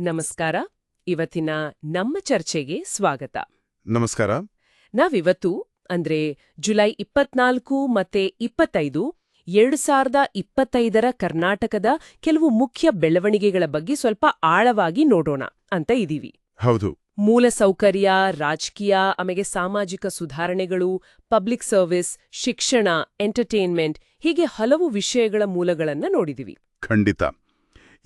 ನಮಸ್ಕಾರ. ಇವತ್ತಿನ ನಮ್ಮ ಚರ್ಚೆಗೆ ಸ್ವಾಗತ. ನಮಸ್ಕಾರ. ನಾವಿವತ್ತು ಅಂದ್ರೆ ಜುಲೈ ಇಪ್ಪತ್ನಾಲ್ಕು ಮತ್ತೆ ಇಪ್ಪತ್ತೈದು ಎರಡು ಸಾವಿರದ ಇಪ್ಪತ್ತೈದರ ಕರ್ನಾಟಕದ ಕೆಲವು ಮುಖ್ಯ ಬೆಳವಣಿಗೆಗಳ ಬಗ್ಗೆ ಸ್ವಲ್ಪ ಆಳವಾಗಿ ನೋಡೋಣ ಅಂತ ಇದೀವಿ. ಹೌದು. ಮೂಲಸೌಕರ್ಯ ರಾಜಕೀಯ ಆಮೇಲೆ ಸಾಮಾಜಿಕ ಸುಧಾರಣೆಗಳು ಪಬ್ಲಿಕ್ ಸರ್ವಿಸ್ ಶಿಕ್ಷಣ ಎಂಟರ್ಟೈನ್ಮೆಂಟ್ ಹೀಗೆ ಹಲವು ವಿಷಯಗಳ ಮೂಲಗಳನ್ನ ನೋಡಿದಿವಿ. ಖಂಡಿತ.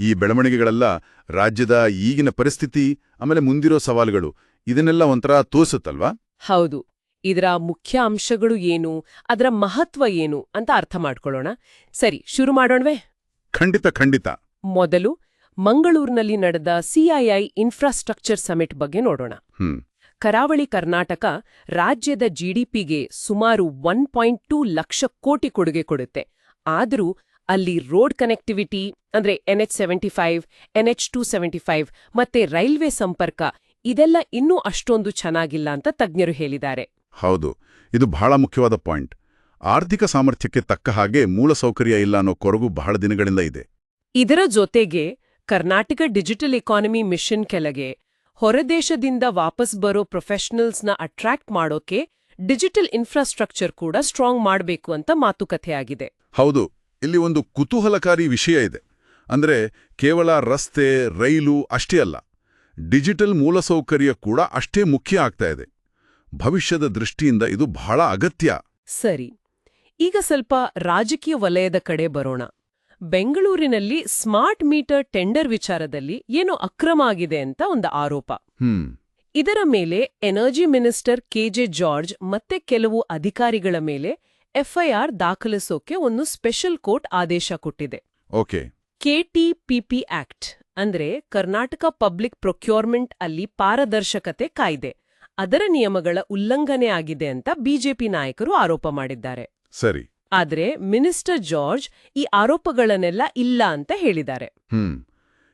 ಈ ಬೆಳವಣಿಗೆಗಳೆಲ್ಲ ರಾಜ್ಯದ ಈಗಿನ ಪರಿಸ್ಥಿತಿ ಆಮೇಲೆ ಮುಂದಿರೋ ಸವಾಲುಗಳು ಇದನ್ನೆಲ್ಲ ಒಂಥರ ತೋರಿಸುತ್ತಲ್ವಾ? ಹೌದು. ಇದರ ಮುಖ್ಯ ಅಂಶಗಳು ಏನು ಅದರ ಮಹತ್ವ ಏನು ಅಂತ ಅರ್ಥ ಮಾಡ್ಕೊಳ್ಳೋಣ. ಸರಿ ಶುರು ಮಾಡೋಣವೇ? ಖಂಡಿತ ಖಂಡಿತ. ಮೊದಲು ಮಂಗಳೂರಿನಲ್ಲಿ ನಡೆದ ಸಿಐಐ ಇನ್ಫ್ರಾಸ್ಟ್ರಕ್ಚರ್ ಸಮಿಟ್ ಬಗ್ಗೆ ನೋಡೋಣ. ಹ್ಮ್. ಕರಾವಳಿ ಕರ್ನಾಟಕ ರಾಜ್ಯದ ಜಿಡಿಪಿಗೆ ಸುಮಾರು ಒನ್ ಪಾಯಿಂಟ್ ಟೂ ಲಕ್ಷ ಕೋಟಿ ಕೊಡುಗೆ ಕೊಡುತ್ತೆ. ಆದರೂ ಅಲ್ಲಿ ರೋಡ್ ಕನೆಕ್ಟಿವಿಟಿ ಅಂದ್ರೆ NH seventy five NH two seventy five ಮತ್ತೆ ರೈಲ್ವೆ ಸಂಪರ್ಕ ಇದೆಲ್ಲ ಇನ್ನೂ ಅಷ್ಟೊಂದು ಚೆನ್ನಾಗಿಲ್ಲ ಅಂತ ತಜ್ಞರು ಹೇಳಿದ್ದಾರೆ. ಹೌದು ಇದು ಬಹಳ ಮುಖ್ಯವಾದ ಪಾಯಿಂಟ್. ಆರ್ಥಿಕ ಸಾಮರ್ಥ್ಯಕ್ಕೆ ತಕ್ಕ ಹಾಗೆ ಮೂಲಸೌಕರ್ಯ ಇಲ್ಲ ಅನ್ನೋ ಕೊರಗು ಬಹಳ ದಿನಗಳಿಂದ ಇದೆ. ಇದರ ಜೊತೆಗೆ ಕರ್ನಾಟಕ ಡಿಜಿಟಲ್ ಇಕಾನಮಿ ಮಿಷನ್ ಕೆಳಗೆ ಹೊರದೇಶದಿಂದ ವಾಪಸ್ ಬರೋ ಪ್ರೊಫೆಷನಲ್ಸ್ನ ಅಟ್ರಾಕ್ಟ್ ಮಾಡೋಕೆ ಡಿಜಿಟಲ್ ಇನ್ಫ್ರಾಸ್ಟ್ರಕ್ಚರ್ ಕೂಡ ಸ್ಟ್ರಾಂಗ್ ಮಾಡಬೇಕು ಅಂತ ಮಾತುಕತೆಯಾಗಿದೆ ಹೌದು ಇಲ್ಲಿ ಒಂದು ಕುತೂಹಲಕಾರಿ ವಿಷಯ ಇದೆ. ಅಂದ್ರೆ ಕೇವಲ ರಸ್ತೆ ರೈಲು ಅಷ್ಟೇ ಅಲ್ಲ ಡಿಜಿಟಲ್ ಮೂಲಸೌಕರ್ಯ ಕೂಡ ಅಷ್ಟೇ ಮುಖ್ಯ ಆಗ್ತಾ ಇದೆ. ಭವಿಷ್ಯದ ದೃಷ್ಟಿಯಿಂದ ಇದು ಬಹಳ ಅಗತ್ಯ. ಸರಿ ಈಗ ಸ್ವಲ್ಪ ರಾಜಕೀಯ ವಲಯದ ಕಡೆ ಬರೋಣ. ಬೆಂಗಳೂರಿನಲ್ಲಿ ಸ್ಮಾರ್ಟ್ ಮೀಟರ್ ಟೆಂಡರ್ ವಿಚಾರದಲ್ಲಿ ಏನೋ ಅಕ್ರಮ ಆಗಿದೆ ಅಂತ ಒಂದು ಆರೋಪ. ಇದರ ಮೇಲೆ ಎನರ್ಜಿ ಮಿನಿಸ್ಟರ್ ಕೆಜೆ ಜಾರ್ಜ್ ಮತ್ತೆ ಕೆಲವು ಅಧಿಕಾರಿಗಳ ಮೇಲೆ ಎಫ್ಐಆರ್ ದಾಖಲಿಸೋಕೆ ಒಂದು ಸ್ಪೆಷಲ್ ಕೋರ್ಟ್ ಆದೇಶ ಕೊಟ್ಟಿದೆ. ಓಕೆ. ಕೆಟಿಪಿಪಿ ಆಕ್ಟ್ ಅಂದ್ರೆ ಕರ್ನಾಟಕ ಪಬ್ಲಿಕ್ ಪ್ರೊಕ್ಯೂರ್ಮೆಂಟ್ ಅಲ್ಲಿ ಪಾರದರ್ಶಕತೆ ಕಾಯ್ದೆ. ಅದರ ನಿಯಮಗಳ ಉಲ್ಲಂಘನೆ ಆಗಿದೆ ಅಂತ ಬಿಜೆಪಿ ನಾಯಕರು ಆರೋಪ ಮಾಡಿದ್ದಾರೆ. ಸರಿ. ಆದ್ರೆ ಮಿನಿಸ್ಟರ್ ಜಾರ್ಜ್ ಈ ಆರೋಪಗಳನ್ನೆಲ್ಲ ಇಲ್ಲ ಅಂತ ಹೇಳಿದ್ದಾರೆ. ಹ್ಮ್.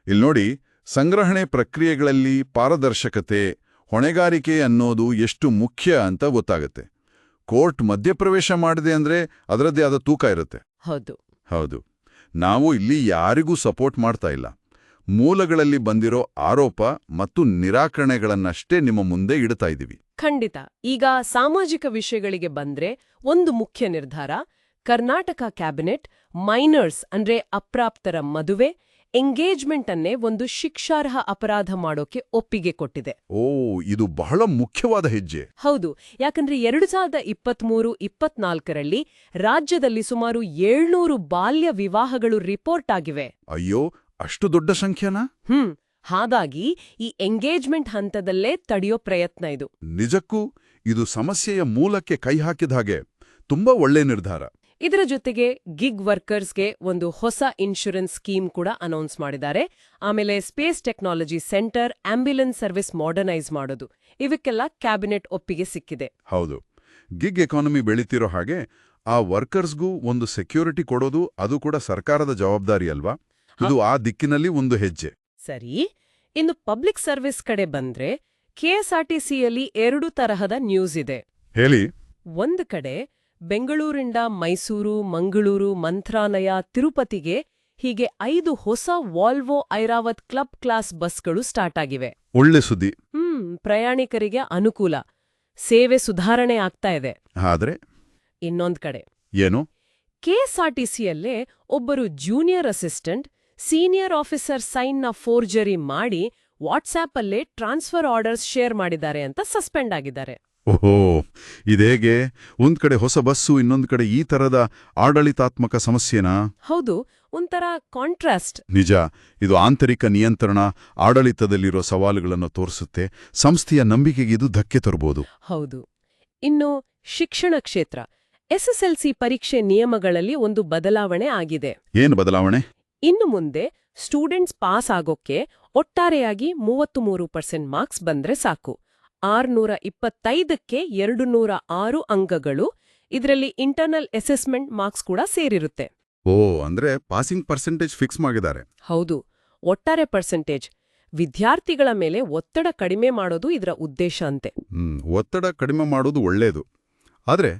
ಇಲ್ಲಿ ನೋಡಿ ಸಂಗ್ರಹಣೆ ಪ್ರಕ್ರಿಯೆಗಳಲ್ಲಿ ಪಾರದರ್ಶಕತೆ ಹೊಣೆಗಾರಿಕೆ ಅನ್ನೋದು ಎಷ್ಟು ಮುಖ್ಯ ಅಂತ ಗೊತ್ತಾಗತ್ತೆ. ಕೋರ್ಟ್ ಮಧ್ಯಪ್ರವೇಶ ಮಾಡಿದೆ ಅಂದ್ರೆ ಅದರದ್ದೇ ಆದ ತೂಕ ಇರುತ್ತೆ. ಹೌದು. ಹೌದು. ನಾವು ಇಲ್ಲಿ ಯಾರಿಗೂ ಸಪೋರ್ಟ್ ಮಾಡ್ತಾ ಇಲ್ಲ. ಮೂಲಗಳಲ್ಲಿ ಬಂದಿರೋ ಆರೋಪ ಮತ್ತು ನಿರಾಕರಣೆಗಳನ್ನಷ್ಟೇ ನಿಮ್ಮ ಮುಂದೆ ಇಡ್ತಾ ಇದ್ದೀವಿ ಖಂಡಿತ. ಈಗ ಸಾಮಾಜಿಕ ವಿಷಯಗಳಿಗೆ ಬಂದ್ರೆ ಒಂದು ಮುಖ್ಯ ನಿರ್ಧಾರ ಕರ್ನಾಟಕ ಕ್ಯಾಬಿನೆಟ್ ಮೈನರ್ಸ್ ಅಂದ್ರೆ ಅಪ್ರಾಪ್ತರ ಮದುವೆ ಎಂಗೇಜ್ಮೆಂಟ್ ಅನ್ನೇ ಒಂದು ಶಿಕ್ಷಾರ್ಹ ಅಪರಾಧ ಮಾಡೋಕೆ ಒಪ್ಪಿಗೆ ಕೊಟ್ಟಿದೆ. ಓ ಇದು ಬಹಳ ಮುಖ್ಯವಾದ ಹೆಜ್ಜೆ. ಹೌದು ಯಾಕಂದ್ರೆ ಎರಡು ಸಾವಿರದ ಇಪ್ಪತ್ಮೂರು ಇಪ್ಪತ್ನಾಲ್ಕರಲ್ಲಿ ರಾಜ್ಯದಲ್ಲಿ ಸುಮಾರು ಏಳ್ನೂರು ಬಾಲ್ಯ ವಿವಾಹಗಳು ರಿಪೋರ್ಟ್ ಆಗಿವೆ. ಅಯ್ಯೋ ಅಷ್ಟು ದೊಡ್ಡ ಸಂಖ್ಯೆನಾ? ಹ್ಮ್ ಹಾಗಾಗಿ ಈ ಎಂಗೇಜ್ಮೆಂಟ್ ಹಂತದಲ್ಲೇ ತಡೆಯೋ ಪ್ರಯತ್ನ ಇದು. ನಿಜಕ್ಕೂ ಇದು ಸಮಸ್ಯೆಯ ಮೂಲಕ್ಕೆ ಕೈ ಹಾಕಿದ ಹಾಗೆ ತುಂಬಾ ಒಳ್ಳೆ ನಿರ್ಧಾರ. ಇದರ ಜೊತೆಗೆ ಗಿಗ್ ವರ್ಕರ್ಸ್ಗೆ ಒಂದು ಹೊಸ ಇನ್ಶೂರೆನ್ಸ್ ಸ್ಕೀಮ್ ಕೂಡ ಅನೌನ್ಸ್ ಮಾಡಿದ್ದಾರೆ. ಆಮೇಲೆ space technology centre ambulance service modernise ಮಾಡೋದು. ಇವಕ್ಕೆಲ್ಲ ಕ್ಯಾಬಿನೆಟ್ ಒಪ್ಪಿಗೆ ಸಿಕ್ಕಿದೆ. ಹೌದು. ಗಿಗ್ ಎಕಾನಮಿ ಬೆಳೀತಿರೋ ಹಾಗೆ ಆ ವರ್ಕರ್ಸ್ಗೂ ಒಂದು ಸೆಕ್ಯೂರಿಟಿ ಕೊಡೋದು ಅದು ಕೂಡ ಸರ್ಕಾರದ ಜವಾಬ್ದಾರಿ ಅಲ್ವಾ? ಇದು ಆ ದಿಕ್ಕಿನಲ್ಲಿ ಒಂದು ಹೆಜ್ಜೆ. ಸರಿ. ಇನ್ನು ಪಬ್ಲಿಕ್ ಸರ್ವಿಸ್ ಕಡೆ ಬಂದ್ರೆ ಕೆಎಸ್ಆರ್ಟಿಸಿಯಲ್ಲಿ ಎರಡು ತರಹದ ನ್ಯೂಸ್ ಇದೆ. ಹೇಳಿ. ಒಂದು ಕಡೆ ಬೆಂಗಳೂರಿಂದ ಮೈಸೂರು ಮಂಗಳೂರು ಮಂತ್ರಾಲಯ ತಿರುಪತಿಗೆ ಹೀಗೆ ಐದು ಹೊಸ ವಾಲ್ವೋ ಐರಾವತ್ ಕ್ಲಬ್ ಕ್ಲಾಸ್ ಬಸ್ಗಳು ಸ್ಟಾರ್ಟ್ ಆಗಿವೆ. ಒಳ್ಳೆ ಸುದ್ದಿ. ಹ್ಮ್ ಪ್ರಯಾಣಿಕರಿಗೆ ಅನುಕೂಲ. ಸೇವೆ ಸುಧಾರಣೆ ಆಗ್ತಾ ಇದೆ. ಆದ್ರೆ? ಇನ್ನೊಂದ್ ಕಡೆ. ಏನು? ಕೆಎಸ್ಆರ್ಟಿಸಿಯಲ್ಲೇ ಒಬ್ಬರು ಜೂನಿಯರ್ ಅಸಿಸ್ಟೆಂಟ್ ಸೀನಿಯರ್ ಆಫೀಸರ್ ಸೈನ್ನ ಫೋರ್ಜರಿ ಮಾಡಿ ವಾಟ್ಸ್ಆ್ಯಪಲ್ಲೇ ಟ್ರಾನ್ಸ್ಫರ್ ಆರ್ಡರ್ಸ್ ಶೇರ್ ಮಾಡಿದ್ದಾರೆ ಅಂತ ಸಸ್ಪೆಂಡ್ ಆಗಿದ್ದಾರೆ. ಓಹೋ ಇದೇಗೆ ಒಂದ್ ಕಡೆ ಹೊಸ ಬಸ್ಸು ಇನ್ನೊಂದ್ ಕಡೆ ಈ ತರದ ಆಡಳಿತಾತ್ಮಕ ಸಮಸ್ಯೆನಾ? ಹೌದು ಒಂಥರ ಕಾಂಟ್ರಾಸ್ಟ್ ನಿಜ ಇದು ಆಂತರಿಕ ನಿಯಂತ್ರಣ ಆಡಳಿತದಲ್ಲಿರೋ ಸವಾಲುಗಳನ್ನು ತೋರಿಸುತ್ತೆ ಸಂಸ್ಥೆಯ ನಂಬಿಕೆಗೆ ಇದು ಧಕ್ಕೆ ತರಬಹುದು ಹೌದು. ಇನ್ನು ಶಿಕ್ಷಣ ಕ್ಷೇತ್ರ ಎಸ್ಎಸ್ಎಲ್ಸಿ ಪರೀಕ್ಷೆ ನಿಯಮಗಳಲ್ಲಿ ಒಂದು ಬದಲಾವಣೆ ಆಗಿದೆ. ಏನು ಬದಲಾವಣೆ? ಇನ್ನು ಮುಂದೆ ಸ್ಟೂಡೆಂಟ್ಸ್ ಪಾಸ್ ಆಗೋಕ್ಕೆ ಒಟ್ಟಾರೆಯಾಗಿ ಮೂವತ್ತು ಮೂರು ಪರ್ಸೆಂಟ್ ಮಾರ್ಕ್ಸ್ ಬಂದ್ರೆ ಸಾಕು. ಆರ್ನೂರ ಇಪ್ಪತ್ತೈದಕ್ಕೆ ಎರಡು ನೂರ ಆರು ಅಂಕಗಳು. ಇದರಲ್ಲಿ ಇಂಟರ್ನಲ್ ಅಸೆಸ್ಮೆಂಟ್ ಮಾರ್ಕ್ಸ್ ಕೂಡ ಸೇರಿರುತ್ತೆ. ಓ ಅಂದ್ರೆ ಪಾಸಿಂಗ್ ಪರ್ಸೆಂಟೇಜ್ ಫಿಕ್ಸ್ ಮಾಡಿದ್ದಾರೆ. ಹೌದು ಒಟ್ಟಾರೆ ಪರ್ಸೆಂಟೇಜ್ ವಿದ್ಯಾರ್ಥಿಗಳ ಮೇಲೆ ಒತ್ತಡ ಕಡಿಮೆ ಮಾಡೋದು ಇದರ ಉದ್ದೇಶ ಅಂತೆ. ಒತ್ತಡ ಕಡಿಮೆ ಮಾಡೋದು ಒಳ್ಳೆಯದು ಆದರೆ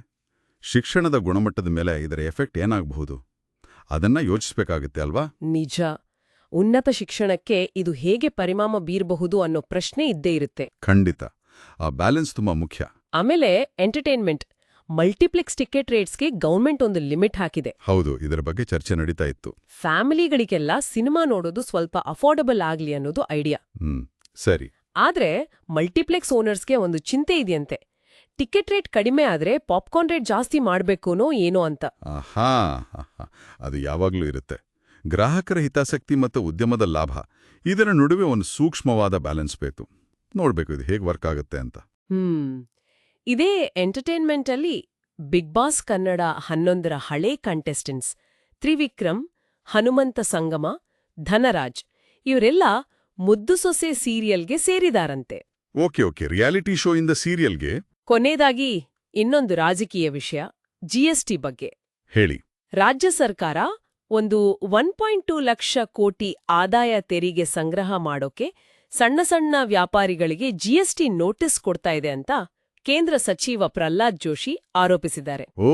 ಶಿಕ್ಷಣದ ಗುಣಮಟ್ಟದ ಮೇಲೆ ಇದರ ಎಫೆಕ್ಟ್ ಏನಾಗಬಹುದು? ಅದನ್ನ ಯೋಚಿಸಬೇಕಾಗುತ್ತೆ ಅಲ್ವಾ? ನಿಜ. ಉನ್ನತ ಶಿಕ್ಷಣಕ್ಕೆ ಇದು ಹೇಗೆ ಪರಿಣಾಮ ಬೀರಬಹುದು ಅನ್ನೋ ಪ್ರಶ್ನೆ ಇದ್ದೇ ಇರುತ್ತೆ. ಖಂಡಿತ. ಆ ಬ್ಯಾಲೆನ್ಸ್ ತುಂಬಾ ಮುಖ್ಯ. ಆಮೇಲೆ ಎಂಟರ್ಟೈನ್ಮೆಂಟ್ ಮಲ್ಟಿಪ್ಲೆಕ್ಸ್ ಟಿಕೆಟ್ ರೇಟ್ಸ್ಗೆ ಗೌರ್ಮೆಂಟ್ ಒಂದು ಲಿಮಿಟ್ ಹಾಕಿದೆ. ಹೌದು ಇದರ ಬಗ್ಗೆ ಚರ್ಚೆ ನಡೀತಾ ಇತ್ತು. ಫ್ಯಾಮಿಲಿಗಳಿಗೆಲ್ಲ ಸಿನಿಮಾ ನೋಡೋದು ಸ್ವಲ್ಪ ಅಫೋರ್ಡಬಲ್ ಆಗ್ಲಿ ಅನ್ನೋದು ಐಡಿಯಾ ಹ್ಮ್ ಸರಿ. ಆದ್ರೆ ಮಲ್ಟಿಪ್ಲೆಕ್ಸ್ ಓನರ್ಸ್ಗೆ ಒಂದು ಚಿಂತೆ ಇದೆಯಂತೆ. ಟಿಕೆಟ್ ರೇಟ್ ಕಡಿಮೆ ಆದ್ರೆ ಪಾಪ್ಕಾರ್ನ್ ರೇಟ್ ಜಾಸ್ತಿ ಮಾಡ್ಬೇಕೂನೋ ಏನೋ ಅಂತ. ಆಹಾ ಆಹಾ. ಅದು ಯಾವಾಗ್ಲೂ ಇರುತ್ತೆ. ಗ್ರಾಹಕರ ಹಿತಾಸಕ್ತಿ ಮತ್ತು ಉದ್ಯಮದ ಲಾಭ ಇದರ ನಡುವೆ ಒಂದು ಸೂಕ್ಷ್ಮವಾದ ಬ್ಯಾಲೆನ್ಸ್ ಬೇಕು. ನೋಡ್ಬೇಕು ಇದು ಹೇಗೆ ವರ್ಕ್ ಆಗುತ್ತೆ ಅಂತ. ಹ್ಮ್. ಇದೇ ಎಂಟರ್ಟೈನ್ಮೆಂಟ್ ಅಲ್ಲಿ ಬಿಗ್ ಬಾಸ್ ಕನ್ನಡ ಹನ್ನೊಂದರ ಹಳೇ ಕಂಟೆಸ್ಟೆಂಟ್ಸ್ ತ್ರಿವಿಕ್ರಮ್ ಹನುಮಂತ ಸಂಗಮ ಧನರಾಜ್ ಇವರೆಲ್ಲ ಮುದ್ದು ಸೊಸೆ ಸೀರಿಯಲ್ಗೆ ಸೇರಿದಾರಂತೆ. Okay okay. ರಿಯಾಲಿಟಿ ಶೋ ಇಂದ ಸೀರಿಯಲ್ಗೆ? ಕೊನೆಯದಾಗಿ ಇನ್ನೊಂದು ರಾಜಕೀಯ ವಿಷಯ ಜಿಎಸ್ಟಿ ಬಗ್ಗೆ. ಹೇಳಿ. ರಾಜ್ಯ ಸರ್ಕಾರ ಒಂದು ಒನ್ ಪಾಯಿಂಟ್ ಟೂ ಲಕ್ಷ ಕೋಟಿ ಆದಾಯ ತೆರಿಗೆ ಸಂಗ್ರಹ ಮಾಡೋಕೆ ಸಣ್ಣ ಸಣ್ಣ ವ್ಯಾಪಾರಿಗಳಿಗೆ ಜಿಎಸ್ಟಿ ನೋಟಿಸ್ ಕೊಡ್ತಾ ಇದೆ ಅಂತ ಕೇಂದ್ರ ಸಚಿವ ಪ್ರಹ್ಲಾದ್ ಜೋಶಿ ಆರೋಪಿಸಿದ್ದಾರೆ. ಓ.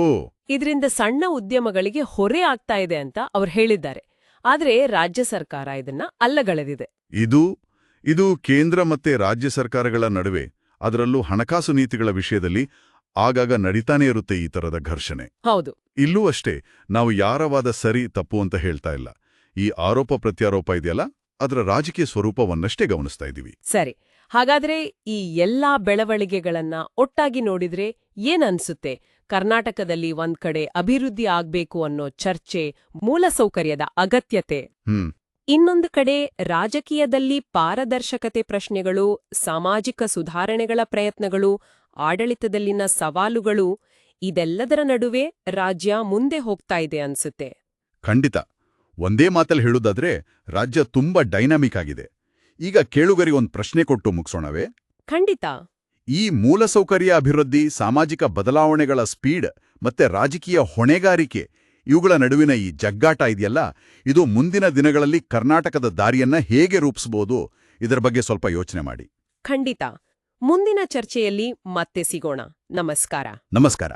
ಇದರಿಂದ ಸಣ್ಣ ಉದ್ಯಮಗಳಿಗೆ ಹೊರೆ ಆಗ್ತಾ ಇದೆ ಅಂತ ಅವರು ಹೇಳಿದ್ದಾರೆ. ಆದರೆ ರಾಜ್ಯ ಸರ್ಕಾರ ಇದನ್ನ ಅಲ್ಲಗಳೆದಿದೆ. ಇದು ಇದು ಕೇಂದ್ರ ಮತ್ತೆ ರಾಜ್ಯ ಸರ್ಕಾರಗಳ ನಡುವೆ ಅದರಲ್ಲೂ ಹಣಕಾಸು ನೀತಿಗಳ ವಿಷಯದಲ್ಲಿ ಆಗಾಗ ನಡೀತಾನೆ ಇರುತ್ತೆ ಈ ತರದ ಘರ್ಷಣೆ. ಹೌದು. ಇಲ್ಲೂ ಅಷ್ಟೇ ನಾವು ಯಾರವಾದ ಸರಿ ತಪ್ಪು ಅಂತ ಹೇಳ್ತಾ ಇಲ್ಲ. ಈ ಆರೋಪ ಪ್ರತ್ಯಾರೋಪ ಇದೆಯಲ್ಲ? ಅದರ ರಾಜಕೀಯ ಸ್ವರೂಪವನ್ನಷ್ಟೇ ಗಮನಿಸ್ತಾ ಇದ್ದೀವಿ. ಸರಿ ಹಾಗಾದ್ರೆ ಈ ಎಲ್ಲಾ ಬೆಳವಣಿಗೆಗಳನ್ನ ಒಟ್ಟಾಗಿ ನೋಡಿದ್ರೆ ಏನನ್ಸುತ್ತೆ ಕರ್ನಾಟಕದಲ್ಲಿ ಒಂದ್ ಕಡೆ ಅಭಿವೃದ್ಧಿ ಆಗ್ಬೇಕು ಅನ್ನೋ ಚರ್ಚೆ ಮೂಲಸೌಕರ್ಯದ ಅಗತ್ಯತೆ. ಇನ್ನೊಂದು ಕಡೆ ರಾಜಕೀಯದಲ್ಲಿ ಪಾರದರ್ಶಕತೆ ಪ್ರಶ್ನೆಗಳು ಸಾಮಾಜಿಕ ಸುಧಾರಣೆಗಳ ಪ್ರಯತ್ನಗಳು ಆಡಳಿತದಲ್ಲಿನ ಸವಾಲುಗಳು ಇದೆಲ್ಲದರ ನಡುವೆ ರಾಜ್ಯ ಮುಂದೆ ಹೋಗ್ತಾ ಇದೆ ಅನ್ಸುತ್ತೆ. ಖಂಡಿತ. ಒಂದೇ ಮಾತಲ್ಲಿ ಹೇಳುವುದಾದ್ರೆ ರಾಜ್ಯ ತುಂಬಾ ಡೈನಾಮಿಕ್ ಆಗಿದೆ. ಈಗ ಕೇಳುಗರಿಗೆ ಒಂದು ಪ್ರಶ್ನೆ ಕೊಟ್ಟು ಮುಗಿಸೋಣವೇ? ಖಂಡಿತ. ಈ ಮೂಲಸೌಕರ್ಯ ಅಭಿವೃದ್ಧಿ ಸಾಮಾಜಿಕ ಬದಲಾವಣೆಗಳ ಸ್ಪೀಡ್ ಮತ್ತೆ ರಾಜಕೀಯ ಹೊಣೆಗಾರಿಕೆ ಇವುಗಳ ನಡುವಿನ ಈ ಜಗ್ಗಾಟ ಇದೆಯಲ್ಲ ಇದು ಮುಂದಿನ ದಿನಗಳಲ್ಲಿ ಕರ್ನಾಟಕದ ದಾರಿಯನ್ನ ಹೇಗೆ ರೂಪಿಸಬಹುದು ಇದರ ಬಗ್ಗೆ ಸ್ವಲ್ಪ ಯೋಚನೆ ಮಾಡಿ. ಖಂಡಿತ. ಮುಂದಿನ ಚರ್ಚೆಯಲ್ಲಿ ಮತ್ತೆ ಸಿಗೋಣ. ನಮಸ್ಕಾರ. ನಮಸ್ಕಾರ.